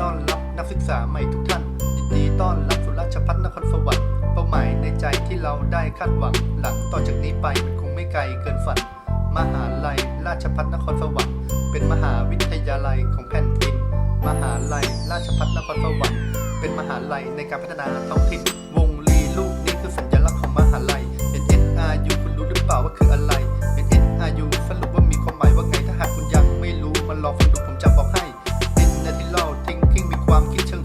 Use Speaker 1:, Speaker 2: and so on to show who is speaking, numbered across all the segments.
Speaker 1: ต้อนรับนักศึกษาใหม่ทุกท่านยินดีต้อนรับสุราชพัฒนครสวรรค์เป้าหมายในใจที่เราได้คาดหวัง หลังต่อจากนี้ไปมันคงไม่ไกลเกินฝัน มหาลัยราชพัฒนครสวรรค์เป็นมหาวิทยาลัยของแผ่นดิน มหาลัยราชพัฒนครสวรรค์เป็นมหาลัยในการพัฒนาท้องถิ่นวง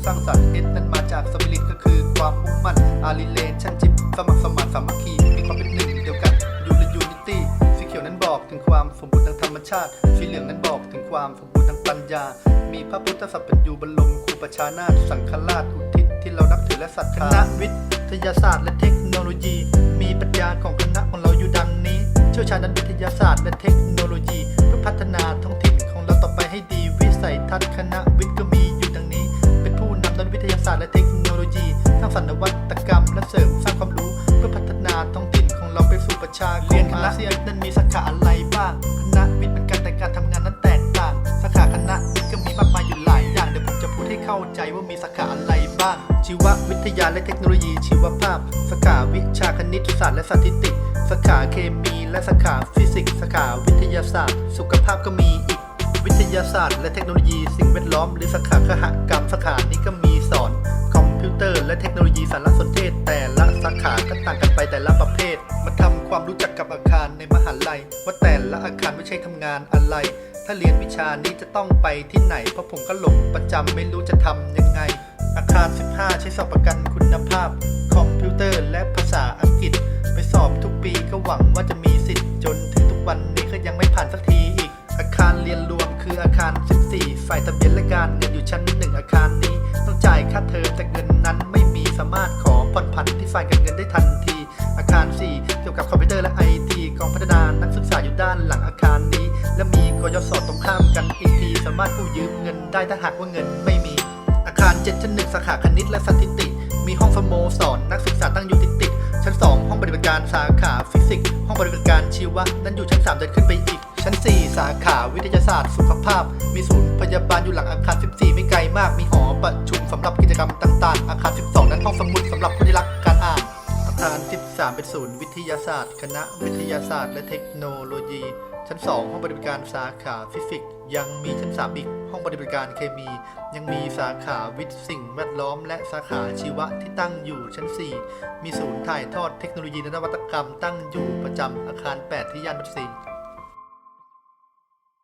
Speaker 1: ร้างสรรค์ S นั้นมาจากสปิริตก็คือความมุ่งมั่น R Relationship สมัครสมานสามัคคีมีความเป็นหนึ่งเดียวกัน U และ Unity สีเขียวนั้นบอกถึงความสมบูรณ์ทางธรรมชาติ สีเหลืองนั้นบอกถึงความสมบูรณ์ทางปัญญา มีพระพุทธสัพพัญญูบรมครูประชานาถสังฆราชอุทิศที่เรานับถือและศรัทธาคณะวิทยาศาสตร์และเทคโนโลยี มีปรัชญาของคณะของเราอยู่ดังนี้ เชี่ยวชาญด้านวิทยาศาสตร์และเทคโนโลยี เพื่อพัฒนาท้องถิ่นของเราต่อไปให้ดีวิสัยทัศน์คณะวิท นาท้องถิ่นของเราไปสู่ประชากรเรียนคณะเซียนั้นมีสาขาอะไรบ้างคณะวิทย์เป็นการแต่การทำงานนั้นแตกต่างสาขาคณะวิทย์ก็มีมากมายอยู่หลายอย่างเดี๋ยวผมจะพูดให้เข้าใจว่ามีสาขาอะไรบ้าง ชีววิทยาและเทคโนโลยีชีวภาพสาขาวิชาคณิตศาสตร์และสถิติสาขาเคมีและสาขาฟิสิกส์สาขาวิทยาศาสตร์ สุขภาพก็มีอีก วิทยาศาสตร์ และเทคโนโลยี สิ่งแวดล้อม หรือสาขาคหกรรมสาขานี้ก็มีสอน คอมพิวเตอร์ และเทคโนโลยีสารสนเทศแต่ละ สาขาก็ต่างกันไปแต่ละประเภท มาทำความรู้จักกับอาคารในมหาลัย ว่าแต่ละอาคารไม่ใช่ทำงานอะไร ถ้าเรียนวิชานี้จะต้องไปที่ไหน เพราะผมก็หลงประจำไม่รู้จะทำยังไง อาคาร 15 ใช้สอบประกันคุณภาพ คอมพิวเตอร์และภาษาอังกฤษ ไปสอบทุกปีก็หวังว่าจะมีสิทธิ์จนถึงทุกวันนี้ก็ยังไม่ผ่านสักทีอีก อาคารเรียนรวมคืออาคาร 14 ฝ่ายทะเบียนและการเงินอยู่ชั้นหนึ่งอาคารนี้ ต้องจ่ายค่าเทอมแต่เงินนั้น อนผันที่ฝ่ายการเงินได้ทันที อาคาร 4 เกี่ยวกับคอมพิวเตอร์และไอทีกองพัฒนานักศึกษาอยู่ด้านหลังอาคารนี้ และมีกยศตรงข้ามกันอีกที สามารถกู้ยืมเงินได้ถ้าหากว่าเงินไม่มี อาคาร7ชั้น1สาขาคณิตและสถิติ มีห้องสโมสรนักศึกษาตั้งอยู่ติดติดชั้น 2 ห้องปฏิบัติการสาขาฟิสิกส์ห้องปฏิบัติการชีวะนั่นอยู่ชั้น 3 เดินขึ้นไปอีก ชั้น 4 สาขาวิทยาศาสตร์สุขภาพ มีศูนย์พยาบาลอยู่หลังอาคาร 14 ไม่ไกลมาก มีหอประชุมสำหรับกิจกรรมต่างๆ อาคาร 12 นั้นห้องสมุดสำหรับ 3 เป็นศูนย์วิทยาศาสตร์ คณะวิทยาศาสตร์ และเทคโนโลยี ชั้น 2 ห้องปฏิบัติการสาขาฟิสิกส์ยังมีชั้น 3 อีก ห้องปฏิบัติการเคมี ยังมีสาขาวิทย์สิ่งแวดล้อม และสาขาชีวะที่ตั้งอยู่ชั้น 4 มีศูนย์ถ่ายทอดเทคโนโลยีและนวัตกรรมตั้งอยู่ประจำอาคาร 8 ที่ย่านบัตสี